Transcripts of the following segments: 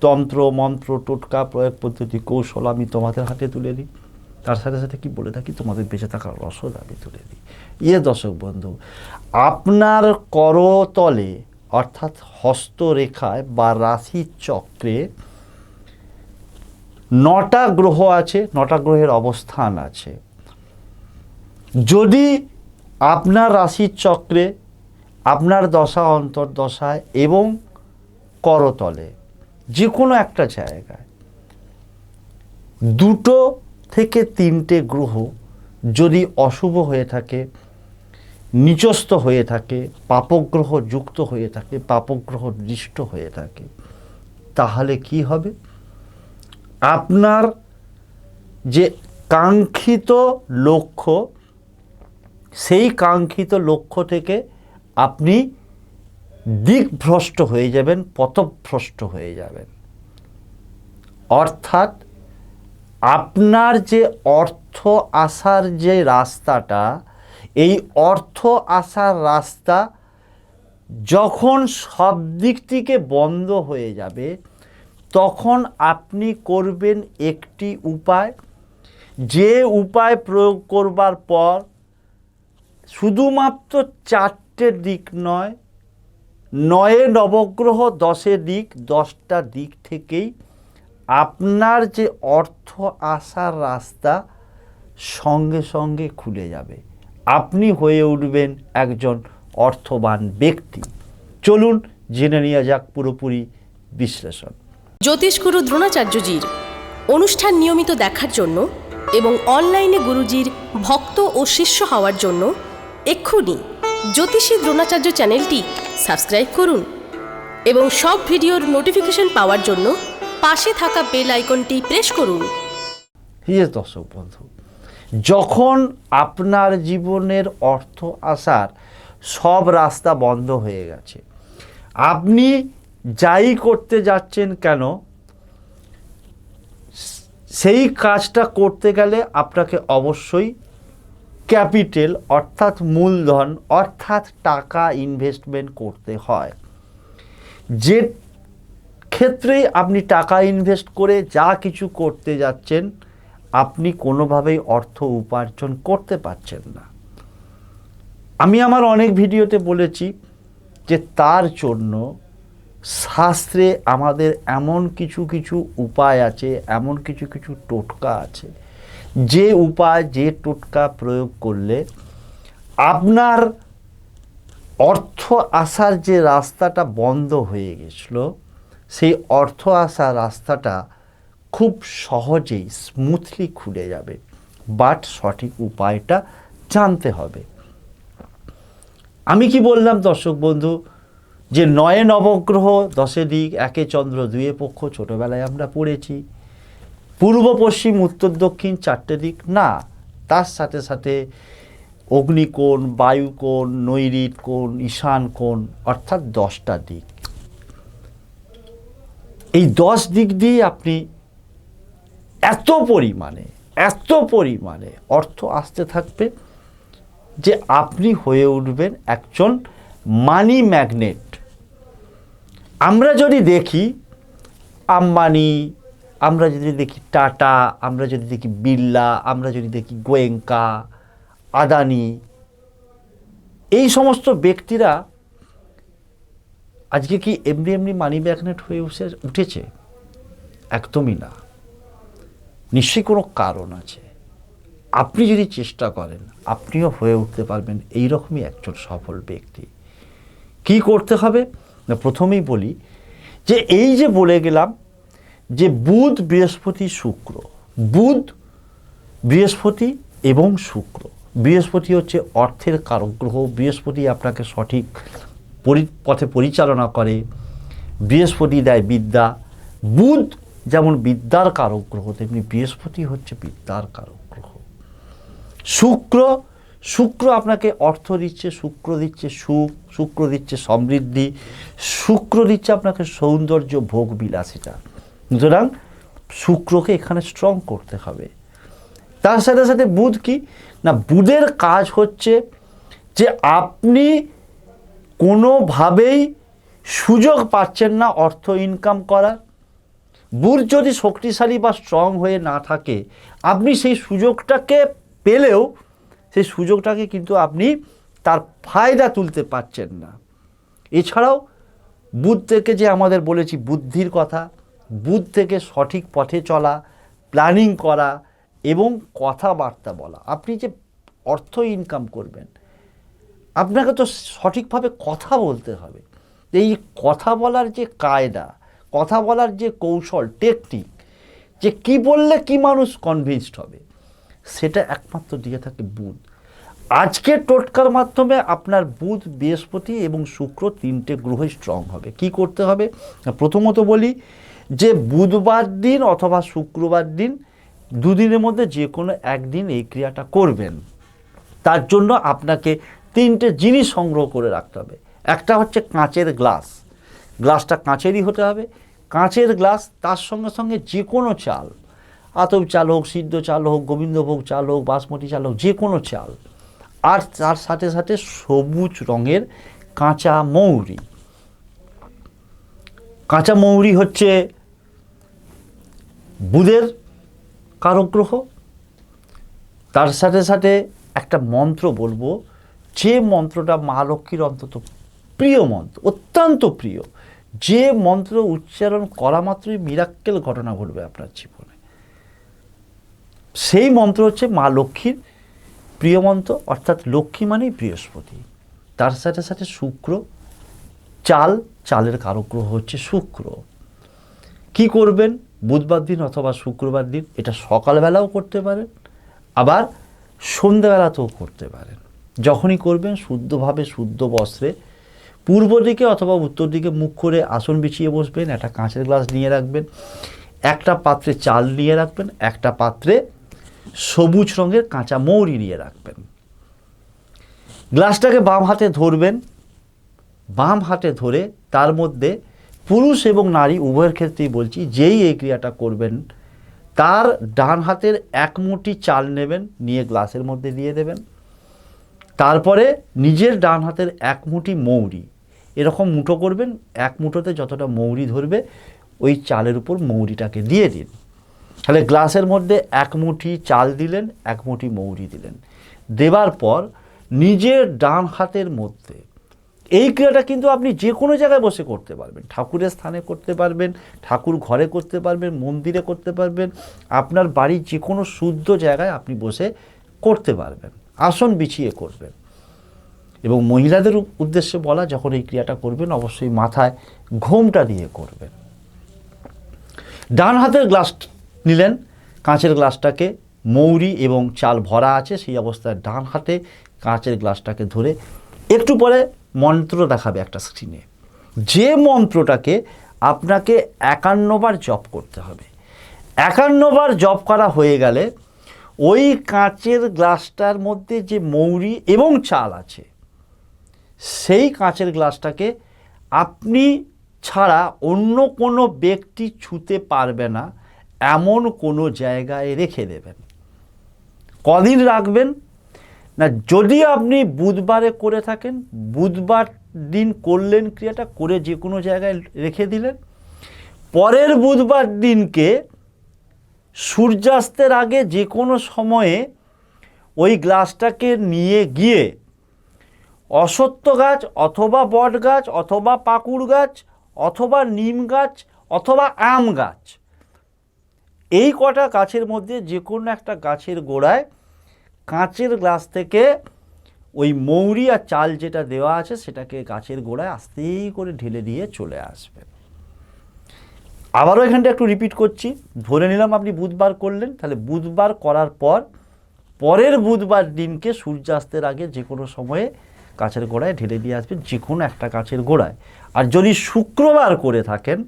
তন্ত্র, মন্ত্র, টোটকা, প্রয়োগ পদ্ধতি, কৌশল আমি তোমাদের হাতে তুলে দিই। তার সাথে সাথে কি বলে থাকি? তোমাদের বেঁচে থাকার রসদ আমি তুলে দিই। ইয়ে দর্শক বন্ধু, আপনার করতলে, অর্থাৎ হস্তরেখায় বা রাশি চক্রে নটা গ্রহ আছে, নটা গ্রহের অবস্থান আছে। যদি আপনার রাশির চক্রে আপনার দশা, অন্তর্দশায় এবং করতলে যে কোনো একটা জায়গায় দুটো থেকে তিনটে গ্রহ যদি অশুভ হয়ে থাকে নিচস্থ হয়ে থাকে, পাপগ্রহ যুক্ত হয়ে থাকে, পাপগ্রহ দৃষ্ট হয়ে থাকে, তাহলে কি হবে? আপনার যে কাঙ্ক্ষিত লক্ষ্য, সেই কাঙ্ক্ষিত লক্ষ্য থেকে আপনি দিকভ্রষ্ট হয়ে যাবেন, পথভ্রষ্ট হয়ে যাবেন। অর্থাৎ আপনার যে অর্থ আসার যে রাস্তাটা, এই অর্থ আসার রাস্তা যখন সব দিক থেকে বন্ধ হয়ে যাবে, তখন আপনি করবেন একটি উপায়। যে উপায় প্রয়োগ করবার পর শুধুমাত্র চারটে দিক নয় নয়ে নবগ্রহ দশে দিক, দশটা দিক থেকেই আপনার যে অর্থ আসার রাস্তা সঙ্গে সঙ্গে খুলে যাবে। আপনি হয়ে উঠবেন একজন অর্থবান ব্যক্তি। চলুন জেনে নেওয়া যাক পুরোপুরি বিশ্লেষণ। জ্যোতিষগুরু দ্রোণাচার্যজির অনুষ্ঠান নিয়মিত দেখার জন্য এবং অনলাইনে গুরুজির ভক্ত ও শিষ্য হওয়ার জন্য এক্ষুনি জ্যোতিষী দ্রোণাচার্য চ্যানেলটি সাবস্ক্রাইব করুন এবং সব ভিডিওর নোটিফিকেশন পাওয়ার জন্য পাশে থাকা বেল আইকনটি প্রেস করুন। হিয়ে দর্শক বন্ধু, যখন আপনার জীবনের অর্থ আসার সব রাস্তা বন্ধ হয়ে গেছে, আপনি যাই করতে যাচ্ছেন কেন, সেই কাজটা করতে গেলে আপনাকে অবশ্যই ক্যাপিটাল অর্থাৎ মূলধন, অর্থাৎ টাকা ইনভেস্টমেন্ট করতে হয়। যে ক্ষেত্রেই আপনি টাকা ইনভেস্ট করে যা কিছু করতে যাচ্ছেন, আপনি কোনোভাবেই অর্থ উপার্জন করতে পারছেন না। আমি আমার অনেক ভিডিওতে বলেছি যে তার জন্য শাস্ত্রে আমাদের এমন কিছু কিছু উপায় আছে, এমন কিছু কিছু টোটকা আছে যে উপায়, যে টোটকা প্রয়োগ করলে আপনার অর্থ আসার যে রাস্তাটা বন্ধ হয়ে গেছিল, সেই অর্থ আসার রাস্তাটা খুব সহজেই স্মুথলি খুলে যাবে। বাট সঠিক উপায়টা জানতে হবে। আমি কি বললাম দর্শক বন্ধু? যে নয়ে নবগ্রহ, দশে দিক, একে চন্দ্র, দুয়ে পক্ষ, ছোটোবেলায় আমরা পড়েছি। পূর্ব, পশ্চিম, উত্তর, দক্ষিণ চারটে দিক, না, তার সাথে সাথে অগ্নিকোণ, বায়ুকোণ, নৈরিত কোণ, ঈশান কোণ, অর্থাৎ দশটা দিক। এই দশ দিক দিয়ে আপনি এত পরিমাণে এত পরিমাণে অর্থ আসতে থাকবে যে আপনি হয়ে উঠবেন একজন মানি ম্যাগনেট আমরা যদি দেখি, আম্বানি আমরা যদি দেখি টাটা, আমরা যদি দেখি বিড়লা, আমরা যদি দেখি গোয়েঙ্কা, আদানি, এই সমস্ত ব্যক্তিরা আজকে কি এমনি এমনি মানি ম্যাগনেট হয়ে উঠে, উঠেছে? একদমই না। নিশ্চয়ই কোনো কারণ আছে। আপনি যদি চেষ্টা করেন, আপনিও হয়ে উঠতে পারবেন এই রকমই একজন সফল ব্যক্তি। কি করতে হবে? না, প্রথমেই বলি যে, এই যে বলে গেলাম যে বুধ, বৃহস্পতি, শুক্র। বুধ, বৃহস্পতি এবং শুক্র। বৃহস্পতি হচ্ছে অর্থের কারক গ্রহ। বৃহস্পতি আপনাকে সঠিক পথে পরিচালনা করে। বৃহস্পতি দেয় বিদ্যা। বুধ যেমন বিদ্যার কারক গ্রহ, তেমনি বৃহস্পতি হচ্ছে বিদ্যার কারক গ্রহ। শুক্র শুক্র আপনাকে অর্থ দিচ্ছে, শুক্র দিচ্ছে সুখ, শুক্র দিচ্ছে সমৃদ্ধি, শুক্র দিচ্ছে আপনাকে সৌন্দর্য ভোগ বিলাসিতা সুতরাং শুক্রকে এখানে স্ট্রং করতে হবে। তার সাথে সাথে বুধ কি? না, বুধের কাজ হচ্ছে যে আপনি কোনোভাবেই সুযোগ পাচ্ছেন না অর্থ ইনকাম করার। বুধ যদি শক্তিশালী বা স্ট্রং হয়ে না থাকে, আপনি সেই সুযোগটাকে পেলেও, সেই সুযোগটাকে কিন্তু আপনি তার ফায়দা তুলতে পারছেন না। এছাড়াও, বুধ থেকে যে আমাদের বলেছি বুদ্ধির কথা বুধ থেকে সঠিক পথে চলা প্ল্যানিং করা এবং কথাবার্তা বলা। আপনি যে অর্থ ইনকাম করবেন, আপনাকে তো সঠিকভাবে কথা বলতে হবে। এই কথা বলার যে কায়দা, কথা বলার যে কৌশল টেকনিক যে কি বললে কি মানুষ কনভিন্সড হবে, সেটা একমাত্র দিয়ে থাকে বুধ। আজকে টোটকার মাধ্যমে আপনার বুধ, বৃহস্পতি এবং শুক্র তিনটে গ্রহই স্ট্রং হবে। কি করতে হবে? প্রথমত বলি যে বুধবার দিন অথবা শুক্রবার দিন দুদিনের মধ্যে যে কোনো একদিন এই ক্রিয়াটা করবেন। তার জন্য আপনাকে তিনটে জিনিস সংগ্রহ করে রাখতে হবে। একটা হচ্ছে কাঁচের গ্লাস। গ্লাসটা কাঁচেরই হতে হবে। কাঁচের গ্লাস তার সঙ্গে সঙ্গে যে কোনো চাল, আতপ চাল হোক, সিদ্ধ চাল হোক, গোবিন্দভোগ চাল হোক, বাসমতি চাল হোক, যে কোনো চাল। আর তার সাথে সাথে সবুজ রঙের কাঁচা মৌরি। কাঁচা মৌরি হচ্ছে বুধের কারক গ্রহ তার সাথে সাথে একটা মন্ত্র বলব, যে মন্ত্রটা মা লক্ষ্মীর অন্তত প্রিয় মন্ত্র, অত্যন্ত প্রিয়, যে মন্ত্র উচ্চারণ করা মাত্রই মিরাক্কেল ঘটনা ঘটবে আপনার জীবনে। সেই মন্ত্র হচ্ছে মা লক্ষ্মীর প্রিয় মন্ত্র, অর্থাৎ লক্ষ্মী মানেই বৃহস্পতি। তার সাথে সাথে শুক্র, চাল, চালের কারক গ্রহ হচ্ছে শুক্র। কি করবেন? বুধবার দিন অথবা শুক্রবার দিন, এটা সকালবেলাও করতে পারেন, আবার সন্ধ্যাবেলাতেও করতে পারেন। যখনই করবেন, শুদ্ধভাবে শুদ্ধ বস্ত্রে পূর্ব দিকে অথবা উত্তর দিকে মুখ করে আসন বিছিয়ে বসবেন, একটা কাঁচের গ্লাস নিয়ে রাখবেন, একটা পাত্রে চাল নিয়ে রাখবেন, একটা পাত্রে সবুজ রঙের কাঁচা মৌরি নিয়ে রাখবেন। গ্লাসটাকে বাম হাতে ধরবেন, বাম হাতে ধরে তার মধ্যে পুরুষ এবং নারী উভয়ের ক্ষেত্রেই বলছি, যেই এই ক্রিয়াটা করবেন, তার ডান হাতের এক মুঠি চাল নেবেন, নিয়ে গ্লাসের মধ্যে দিয়ে দেবেন। তারপরে নিজের ডান হাতের এক মুঠি মৌরি, এরকম মুঠো করবেন, এক মুঠোতে যতটা মৌরি ধরবে, ওই চালের উপর মৌরিটাকে দিয়ে দিন। তাহলে গ্লাসের মধ্যে এক মুঠি চাল দিলেন, এক মুঠি মৌরি দিলেন। দেবার পর নিজের ডান হাতের মধ্যে এই ক্রিয়াটা কিন্তু আপনি যে কোনো জায়গায় বসে করতে পারবেন। ঠাকুরের স্থানে করতে পারবেন, ঠাকুর ঘরে করতে পারবেন, মন্দিরে করতে পারবেন, আপনার বাড়ির যে কোনো শুদ্ধ জায়গায় আপনি বসে করতে পারবেন, আসন বিছিয়ে করবেন। এবং মহিলাদের উদ্দেশ্যে বলা, যখন এই ক্রিয়াটা করবেন, অবশ্যই মাথায় ঘোমটা দিয়ে করবেন। ডান হাতের গ্লাস নিলেন, কাঁচের গ্লাসটাকে মৌরি এবং চাল ভরা আছে, সেই অবস্থায় ডান হাতে কাঁচের গ্লাসটাকে ধরে একটু পরে মন্ত্র দেখাবে একটা স্ক্রিনে যে মন্ত্রটাকে আপনাকে একান্নবার জপ করতে হবে। একান্নবার জপ করা হয়ে গেলে ওই কাঁচের গ্লাসটার মধ্যে যে মৌরি এবং চাল আছে, সেই কাঁচের গ্লাসটাকে আপনি ছাড়া অন্য কোনো ব্যক্তি ছুতে পারবে না, এমন কোনো জায়গায় রেখে দেবেন। কদিন রাখবেন? না, যদি আপনি বুধবারে করে থাকেন, বুধবার দিন করলেন ক্রিয়াটা, করে যে কোনো জায়গায় রেখে দিলেন, পরের বুধবার দিনকে সূর্যাস্তের আগে যে কোনো সময়ে ওই গ্লাসটাকে নিয়ে গিয়ে অসত্য গাছ অথবা বট গাছ অথবা পাকুড় গাছ অথবা নিম গাছ অথবা আম গাছ, এই কটা গাছের মধ্যে যে কোনো একটা গাছের গোড়ায় কাঁচের গ্লাস থেকে ওই মৌরি আর চাল যেটা দেওয়া আছে সেটাকে গাছের গোড়ায় আস্তেই করে ঢেলে দিয়ে চলে আসবেন আবারও এখানটা একটু রিপিট করছি। ধরে নিলাম আপনি বুধবার করলেন, তাহলে বুধবার করার পর, পরের বুধবার দিনকে সূর্যাস্তের আগে যে কোনো সময়ে গাছের গোড়ায় ঢেলে দিয়ে আসবেন যে কোনো একটা গাছের গোড়ায়। আর যদি শুক্রবার করে থাকেন,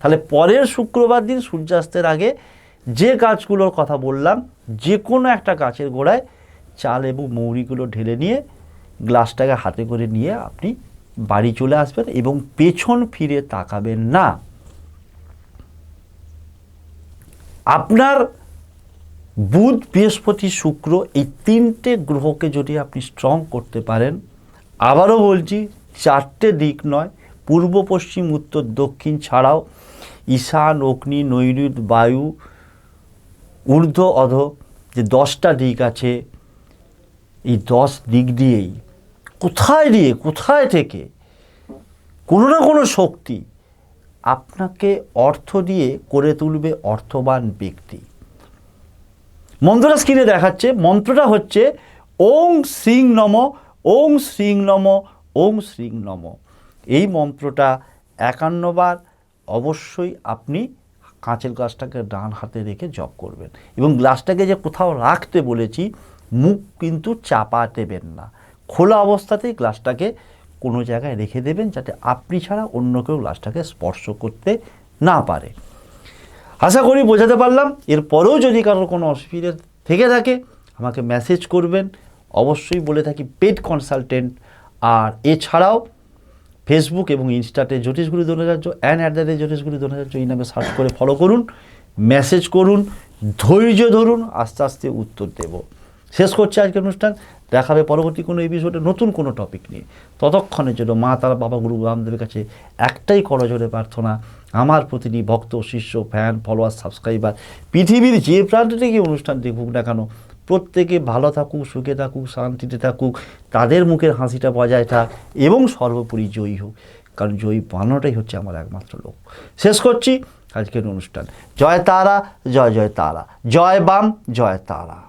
তাহলে পরের শুক্রবার দিন সূর্যাস্তের আগে যে গাছগুলোর কথা বললাম, যে কোনো একটা গাছের গোড়ায় চাল এবং মৌরিগুলো ঢেলে নিয়ে গ্লাসটাকে হাতে করে নিয়ে আপনি বাড়ি চলে আসবেন এবং পেছন ফিরে তাকাবেন না। আপনার বুধ, বৃহস্পতি, শুক্র এই তিনটে গ্রহকে যদি আপনি স্ট্রং করতে পারেন, আবারও বলছি, চারটে দিক নয়, পূর্ব, পশ্চিম, উত্তর, দক্ষিণ ছাড়াও ঈশান, অগ্নি, নৈঋত, বায়ু, ঊর্ধ্ব, অধ, যে দশটা দিক আছে এই দশ দিক দিয়েই। কোথায় দিয়ে? কোথায় থেকে? কোনো না কোনো শক্তি আপনাকে অর্থ দিয়ে করে তুলবে অর্থবান ব্যক্তি। মন্ত্রটা স্ক্রিনে দেখাচ্ছে। মন্ত্রটা হচ্ছে, ওং শ্রীং নম, ওং শ্রীং নম, ওং শ্রীং নম। এই মন্ত্রটা একান্নবার অবশ্যই আপনি কাঁচের গ্লাসটাকে ডান হাতে রেখে জপ করবেন। এবং গ্লাসটাকে যে কোথাও রাখতে বলেছি মুখ কিন্তু চাপা দেবেন না। খোলা অবস্থাতেই গ্লাসটাকে কোনো জায়গায় রেখে দেবেন যাতে আপনি ছাড়া অন্য কেউ গ্লাসটাকে স্পর্শ করতে না পারে। আশা করি বোঝাতে পারলাম। এরপরেও যদি কারোর কোনো অসুবিধা থেকে থাকে, আমাকে মেসেজ করবেন। অবশ্যই বলে থাকি পেড কনসালটেন্ট আর এছাড়াও ফেসবুক এবং ইনস্টাতে Jyotishguru Donacharya and at the rate Jyotishguru Donacharya এই নামে সার্চ করে ফলো করুন। মেসেজ করুন। ধৈর্য ধরুন। আস্তে আস্তে উত্তর দেব। শেষ করছে আজকের অনুষ্ঠান। দেখাবে পরবর্তী কোনো এপিসোডে নতুন কোনো টপিক নিয়ে। ততক্ষণের জন্য মা তারা বাবা গুরু রামদেবের কাছে একটাই করজোরে প্রার্থনা, আমার প্রতিটি ভক্ত, শিষ্য ফ্যান ফলোয়ার সাবস্ক্রাইবার পৃথিবীর যে প্রান্ত থেকে অনুষ্ঠান দেখুক না কেন, প্রত্যেকে ভালো থাকুক, সুখে থাকুক, শান্তিতে থাকুক, তাদের মুখের হাসিটা বজায় থাক এবং সর্বোপরি জয়ী হোক। কারণ জয়ী বানানোটাই হচ্ছে আমার একমাত্র লোক শেষ করছি আজকের অনুষ্ঠান। জয় তারা, জয় জয় তারা। জয় বাম, জয় তারা।